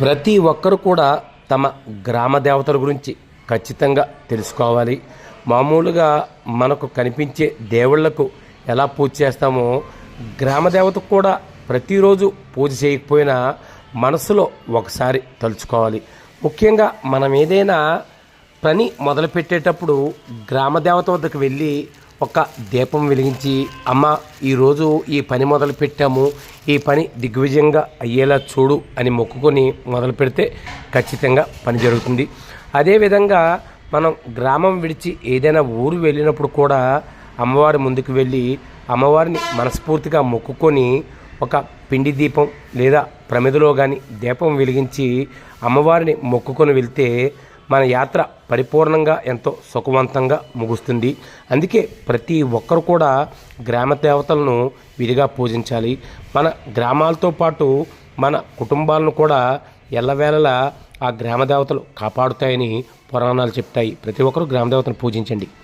ప్రతి ఒక్కరు కూడా తమ గ్రామ దేవతల గురించి ఖచ్చితంగా తెలుసుకోవాలి. మామూలుగా మనకు కనిపించే దేవుళ్ళకు ఎలా పూజ చేస్తామో గ్రామ దేవతకు కూడా ప్రతిరోజు పూజ చేయకపోయినా మనసులో ఒకసారి తలుచుకోవాలి. ముఖ్యంగా మనం ఏదైనా పని మొదలుపెట్టేటప్పుడు గ్రామ దేవత వద్దకు వెళ్ళి ఒక దీపం వెలిగించి అమ్మ ఈరోజు ఈ పని మొదలు పెట్టాము ఈ పని దిగ్విజయంగా అయ్యేలా చూడు అని మొక్కుకొని మొదలు పెడితే ఖచ్చితంగా పని జరుగుతుంది. అదేవిధంగా మనం గ్రామం విడిచి ఏదైనా ఊరు వెళ్ళినప్పుడు కూడా అమ్మవారి ముందుకు వెళ్ళి అమ్మవారిని మనస్ఫూర్తిగా మొక్కుకొని ఒక పిండి దీపం లేదా ప్రమిదలో కానీ దీపం వెలిగించి అమ్మవారిని మొక్కుకొని వెళ్తే మన యాత్ర పరిపూర్ణంగా ఎంతో సుఖవంతంగా ముగుస్తుంది. అందుకే ప్రతి ఒక్కరు కూడా గ్రామ దేవతలను విధిగా పూజించాలి. మన గ్రామాలతో పాటు మన కుటుంబాలను కూడా ఎల్లవేళలా ఆ గ్రామ దేవతలు కాపాడుతాయని పురాణాలు చెప్తాయి. ప్రతి ఒక్కరూ గ్రామ దేవతను పూజించండి.